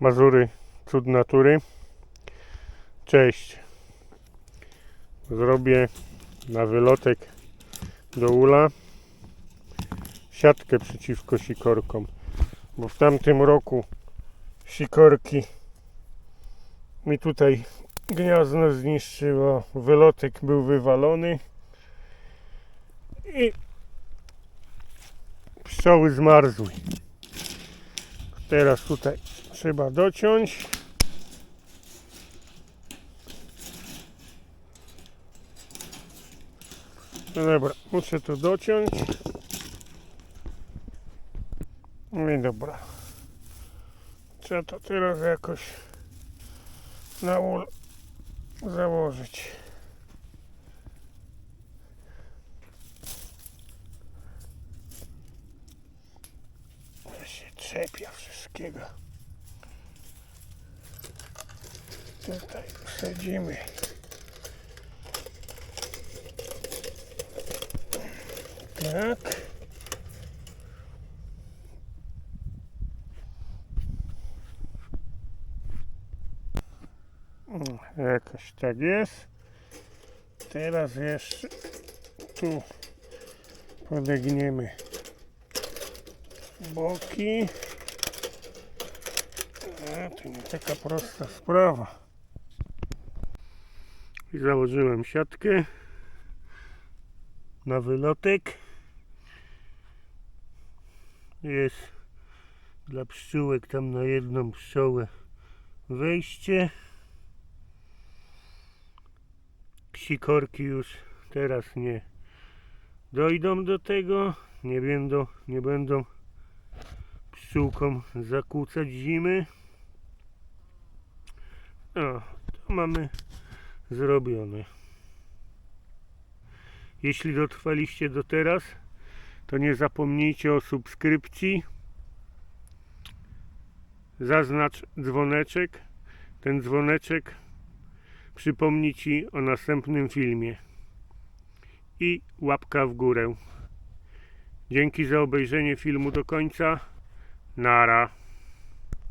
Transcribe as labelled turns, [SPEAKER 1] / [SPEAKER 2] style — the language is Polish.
[SPEAKER 1] Mazury, cud natury. Cześć. Zrobię na wylotek do ula siatkę przeciwko sikorkom, bo w tamtym roku sikorki mi tutaj gniazdo zniszczyło, wylotek był wywalony i pszczoły zmarzły. Teraz tutaj trzeba dociąć. No dobra, muszę to dociąć. No i dobra. Trzeba to teraz jakoś na ul założyć. To się trzepia wszystkiego. Tutaj wsadzimy. Tak. Mm, Jakoś tak jest. Teraz jeszcze tu podegniemy boki. A, to nie taka prosta sprawa. I założyłem siatkę na wylotek. Jest dla pszczółek tam na jedną pszczołę wejście. Sikorki już teraz nie dojdą do tego, nie będą, nie będą pszczółkom zakłócać zimy. O, to mamy zrobione. Jeśli dotrwaliście do teraz, to nie zapomnijcie o subskrypcji. Zaznacz dzwoneczek. Ten dzwoneczek przypomni Ci o następnym filmie. I łapka w górę. Dzięki za obejrzenie filmu do końca. Nara.